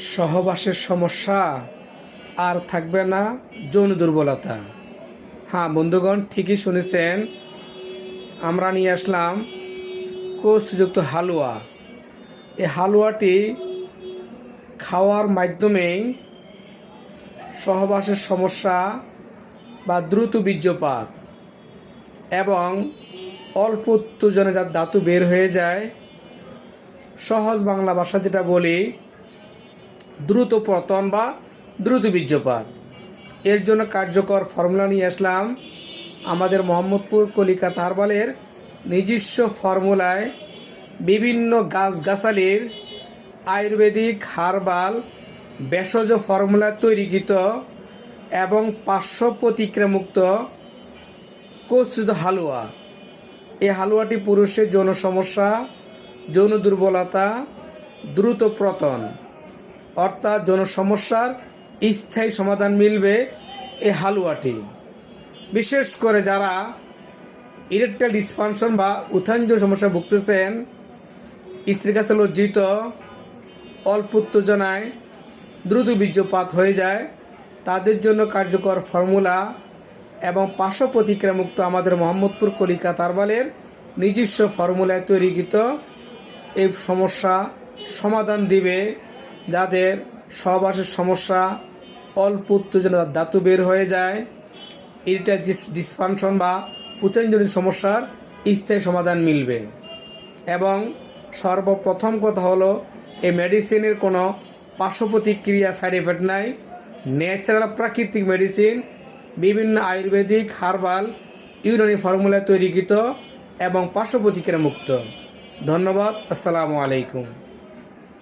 সহবাসের সমস্যা আর থাকবে না যৌন দুর্বলতা। হ্যাঁ বন্ধুগণ, ঠিকই শুনেছেন। আমরা নিয়ে আসলাম কোষযুক্ত হালুয়া। এই হালুয়াটি খাওয়ার মাধ্যমেই সহবাসের সমস্যা বা দ্রুত বীর্যপাত এবং অল্প উত্তেজনে যার ধাতু বের হয়ে যায়, সহজ বাংলা ভাষা যেটা বলি দ্রুত পতন বা দ্রুত বীর্যপাত। এর জন্য কার্যকর ফর্মুলা নিয়ে আসলাম। আমাদের মোহাম্মদপুর কলিকাতা হারবালের নিজস্ব ফর্মুলায় বিভিন্ন গাছগাছালির আয়ুর্বেদিক হারবাল ভেষজ ফর্মুলা তৈরিকৃত এবং পার্শ্ব প্রতিক্রিয়ামুক্ত কোচিত হালুয়া। এই হালুয়াটি পুরুষের যৌন সমস্যা, যৌন দুর্বলতা, দ্রুত প্রতন অর্থাৎ জনসমস্যার স্থায়ী সমাধান মিলবে এই হালুয়াটি। বিশেষ করে যারা ইরেকটাইল ডিসফাংশন বা উত্থানজনিত সমস্যা ভুগতেছেন, স্ত্রীর কাছে লজ্জিত, অল্প উত্তেজনায় দ্রুত বীর্যপাত হয়ে যায়, তাদের জন্য কার্যকর ফর্মুলা এবং পার্শ্ব প্রতিক্রিয়ামুক্ত আমাদের মোহাম্মদপুর কলিকা তারবালের নিজস্ব ফর্মুলায় তৈরিকৃত এই সমস্যা সমাধান দিবে যাদের সহবাসের সমস্যা, অল্প উত্তেজনা ধাতু বের হয়ে যায়, ইরিটাল ডিসফাংশন বা উত্তেজনিত সমস্যার স্থায়ী সমাধান মিলবে। এবং সর্বপ্রথম কথা হলো, এই মেডিসিনের কোনো পার্শ্ব প্রতিক্রিয়া সাইড এফেক্ট নাই ন্যাচারাল প্রাকৃতিক মেডিসিন, বিভিন্ন আয়ুর্বেদিক, হার্বাল, ইউনানি ফর্মুলায় তৈরিকৃত এবং পার্শ্ব প্রতিক্রিয়া মুক্ত। ধন্যবাদ, আসসালামু আলাইকুম।